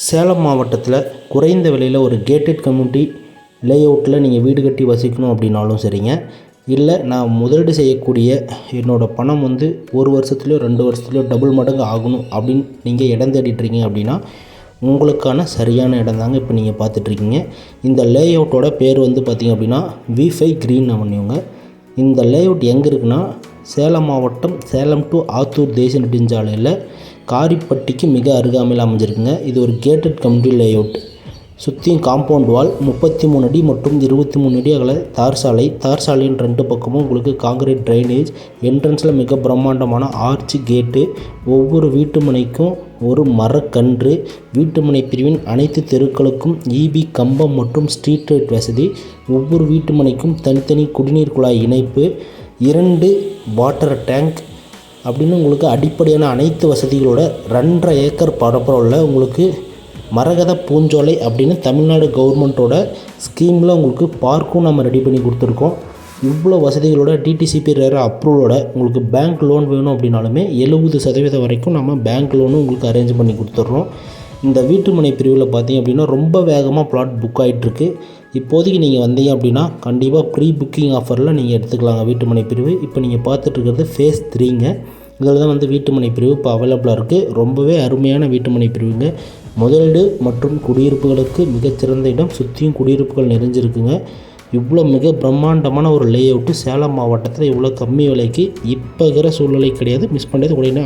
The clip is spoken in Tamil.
சேலம் மாவட்டத்தில் குறைந்த விலையில் ஒரு கேட்டட் கம்யூனிட்டி லே அவுட்டில் நீங்கள் வீடு கட்டி வசிக்கணும் அப்படின்னாலும் சரிங்க. இல்லை நான் முதலீடு செய்யக்கூடிய என்னோடய பணம் வந்து ஒரு வருஷத்துலையோ ரெண்டு வருஷத்துலையோ டபுள் மடங்கு ஆகணும் அப்படின்னு நீங்கள் இடம் தேடிட்டுருக்கீங்க அப்படின்னா உங்களுக்கான சரியான இடம் தாங்க இப்போ நீங்கள் பார்த்துட்ருக்கீங்க இந்த லே அவுட்டோட பேர் வந்து பார்த்திங்க அப்படின்னா வி ஃபை க்ரீன் அவன்யூங்க இந்த லே அவுட் எங்கே இருக்குன்னா சேலம் மாவட்டம் சேலம் டு ஆத்தூர் தேசிய நெடுஞ்சாலையில் காரிப்பட்டிக்கு மிக அருகாமையில் அமைஞ்சிருக்குங்க. இது ஒரு கேட்டட் கம்யூனிட்டி லே அவுட் சுற்றியும் காம்பவுண்ட் வால் முப்பத்தி மூணு அடி மற்றும் இருபத்தி மூணு அடி அகல தார் சாலை. தார் சாலையின் ரெண்டு பக்கமும் உங்களுக்கு காங்கிரீட் ட்ரைனேஜ் என்ட்ரன்ஸில் மிக பிரம்மாண்டமான ஆர்ச் கேட்டு ஒவ்வொரு வீட்டு மனைக்கும் ஒரு மரக்கன்று வீட்டுமனை பிரிவின் அனைத்து தெருக்களுக்கும் இபி கம்பம் மற்றும் ஸ்ட்ரீட் லைட் வசதி ஒவ்வொரு வீட்டுமனைக்கும் தனித்தனி குடிநீர் குழாய் இணைப்பு இரண்டு வாட்டர் டேங்க் அப்படின்னு உங்களுக்கு அடிப்படையான அனைத்து வசதிகளோட ரெண்டரை ஏக்கர் பரப்பளவில் உங்களுக்கு மரகத பூஞ்சோலை அப்படின்னு தமிழ்நாடு கவர்மெண்ட்டோட ஸ்கீமில் உங்களுக்கு பார்க்கும் நம்ம ரெடி பண்ணி கொடுத்துருக்கோம். இவ்வளோ வசதிகளோட டிடிசிபி ரேர அப்ரூவலோட உங்களுக்கு பேங்க் லோன் வேணும் அப்படின்னாலுமே எழுபது சதவீதம் வரைக்கும் நம்ம பேங்க் லோனும் உங்களுக்கு அரேஞ்ச் பண்ணி கொடுத்துட்றோம். இந்த வீட்டுமனை பிரிவில் பார்த்தீங்க அப்படின்னா ரொம்ப வேகமாக பிளாட் புக் ஆகிட்டுருக்கு இப்போதைக்கு நீங்கள் வந்தீங்க அப்படின்னா கண்டிப்பாக ப்ரீ புக்கிங் ஆஃபரில் நீங்கள் எடுத்துக்கலாங்க வீட்டுமனை பிரிவு. இப்போ நீங்கள் பார்த்துட்ருக்கிறது ஃபேஸ் த்ரீங்க இதில் தான் வந்து வீட்டுமனை பிரிவு இப்போ அவைலபிளாக இருக்குது ரொம்பவே அருமையான வீட்டுமனை பிரிவுங்க. முதலீடு மற்றும் குடியிருப்புகளுக்கு மிகச்சிறந்த இடம். சுற்றியும் குடியிருப்புகள் நிறைஞ்சிருக்குங்க. இவ்வளோ மிக பிரம்மாண்டமான ஒரு லே அவுட்டு சேலம் மாவட்டத்தில் இவ்வளோ கம்மி விலைக்கு இப்போ இருக்கிற சூழ்நிலை கிடையாது. மிஸ் பண்ணது உடனே